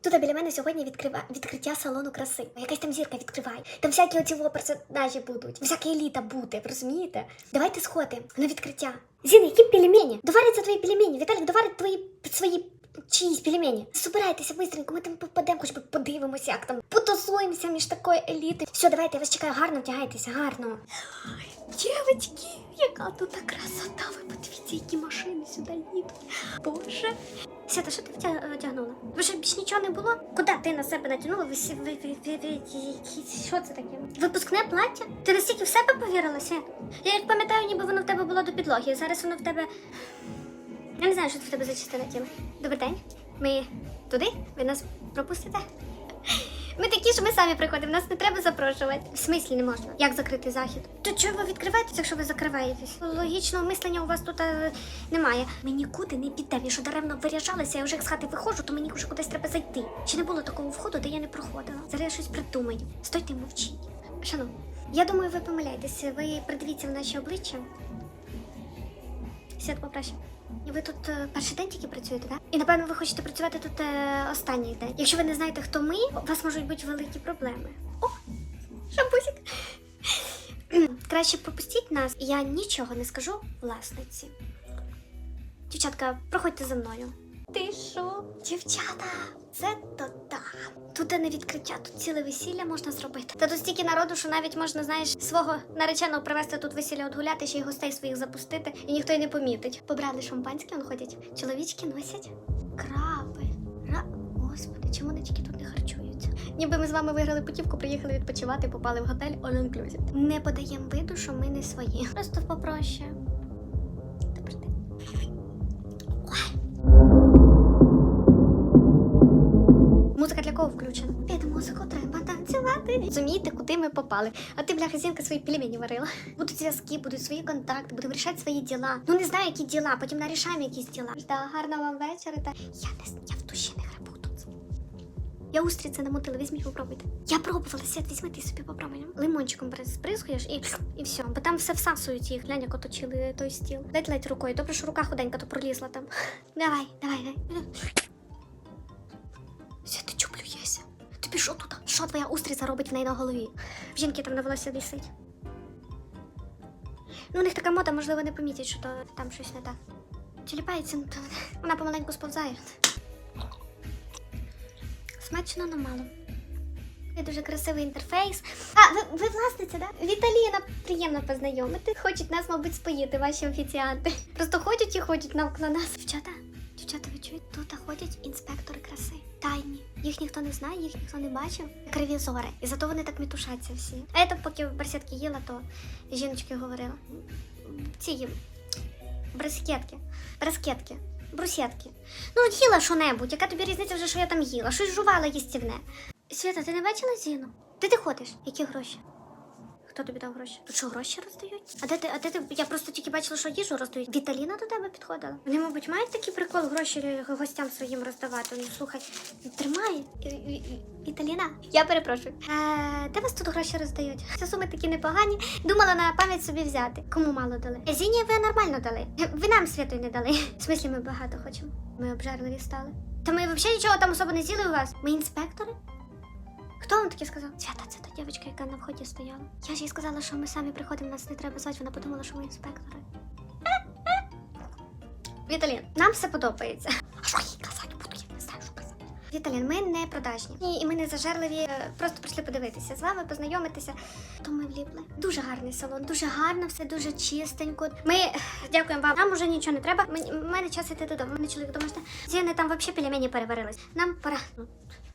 Тут біля мене сьогодні відкрива... відкриття салону краси. Якась там зірка відкриває. Там всякі оці персонажі будуть, всяка еліта буде, розумієте? Давайте сходимо на відкриття. Зіна, які пельмені? Доваряться твої пельмені. Віталік, доварить твої свої чиїсь пельмені. Збирайтеся быстренько, ми там попадемо, хоч би подивимося, як там потусуємося між такою елітою. Все, давайте, я вас чекаю, гарно вдягайтеся, гарно. Дівчатки, яка тут красота. Ви подивіться, які машини сюди їдуть. Боже. Свята, що ти втя- одягнула? Ви що більш нічого не було? Куди ти на себе натягнула? Ви, ви, ви, ви, ви, що це таке? Випускне плаття? Ти настільки в себе повірила? Я як пам'ятаю, ніби воно в тебе було до підлоги. Зараз воно в тебе. Я не знаю, що це в тебе за частина тіла. Добрий день. Ми туди? Ви нас пропустите? Ми такі ж ми самі приходимо, нас не треба запрошувати. В смислі не можна. Як закрити захід? То чого ви відкриваєтесь, якщо ви закриваєтесь? Логічного мислення у вас тут е, немає. Ми нікуди не підемо. Я що даремно виряжалася, я вже як з хати виходжу, то мені вже кудись треба зайти. Чи не було такого входу, де я не проходила? Зараз я щось придумаю. Стойте, мовчіть. Шановні, я думаю, ви помиляєтеся. Ви придивіться в наші обличчя. Свят попроще. Ви тут е, перший день тільки працюєте, так? І напевно ви хочете працювати тут е, останній день. Якщо ви не знаєте, хто ми, у вас можуть бути великі проблеми. О, шампусик. Краще пропустіть нас, і я нічого не скажу власниці. Дівчатка, проходьте за мною. Дівчата, це то так. Тут не відкриття, тут ціле весілля можна зробити. Та тут стільки народу, що навіть можна, знаєш, свого нареченого привезти тут весілля отгуляти, ще й гостей своїх запустити, і ніхто й не помітить. Побрали шампанське, он ходять. Чоловічки носять краби. Ра... Господи, чому тільки тут не харчуються? Ніби ми з вами виграли путівку, приїхали відпочивати, попали в готель all inclusive. Не подаємо виду, що ми не свої. Просто попроще. Включена? Під музику треба танцювати. Розумієте, куди ми попали. А ти, бляха, зінка свої пельмені варила. Будуть зв'язки, будуть свої контакти, будемо рішати свої діла. Ну не знаю, які діла, потім нарішаємо якісь діла. Да, гарного вам вечора. Та я не я в душі не грибу тут. Я устриці намутила, візьміть, попробуйте. Я пробувала, Свят, візьми ти собі попробуй. Лимончиком бризгаєш і, і все. Бо там все всасують їх. Глянь, як оточили той стіл. Дайте ледь рукою. Добре, що рука худенька, то пролізла там. Давай, давай, давай. Ся, ти чого? Що тут? Що твоя устриця робить в неї на голові? В жінки там на волосся висить. Ну, у них така мода, можливо, не помітять, що то там щось не так. Тіліпається, ну, то вона помаленьку сповзає. Смачно, но мало. Дуже красивий інтерфейс. А, ви, ви власниця, да? Віталіна, приємно познайомити. Хочуть нас, мабуть, споїти, ваші офіціанти. Просто ходять і ходять навколо нас. Дівчата, дівчата, ви чуєте? Тут ходять інспектори краси. Тайні. Їх ніхто не знає, їх ніхто не бачив. Криві зори. І зато вони так мітушаться всі. А я там, поки барсетки їла, то жіночки говорила. Ці. Брискетки. Брискетки. Брусетки. Ну, от їла що-небудь, яка тобі різниця вже, що я там їла? Щось жувала їстівне. Свята, ти не бачила Зіну? Де ти ходиш? Які гроші? Хто тобі дав гроші? Тут що, гроші роздають? А де ти, а де ти? Я просто тільки бачила, що їжу роздають. Віталіна до тебе підходила. Вони, мабуть, мають такий прикол гроші гостям своїм роздавати. Ну слухай, тримай. Ві- Ві- Віталіна, я перепрошую. Е, де вас тут гроші роздають? Це суми такі непогані. Думала на пам'ять собі взяти. Кому мало дали? Зіні ви нормально дали. Ви нам святою не дали. В смислі, ми багато хочемо. Ми обжерливі стали. Та ми взагалі нічого там особо не з'їли у вас. Ми інспектори? Хто вам таке сказав? Свята, це та дівчинка, яка на вході стояла. Я ж їй сказала, що ми самі приходимо, нас не треба звати. Вона подумала, що ми інспектори. Віталін, нам все подобається. А що їй казати буду? Я не знаю, що казати. Віталін, ми не продажні. І, і ми не зажерливі. е, Просто прийшли подивитися з вами, познайомитися. То ми вліпли. Дуже гарний салон, дуже гарно, все дуже чистенько. Ми дякуємо вам. Нам уже нічого не треба. У мене час іти додому. Мене чоловік жде. Зіни там взагалі пельмені переварились. Нам пора.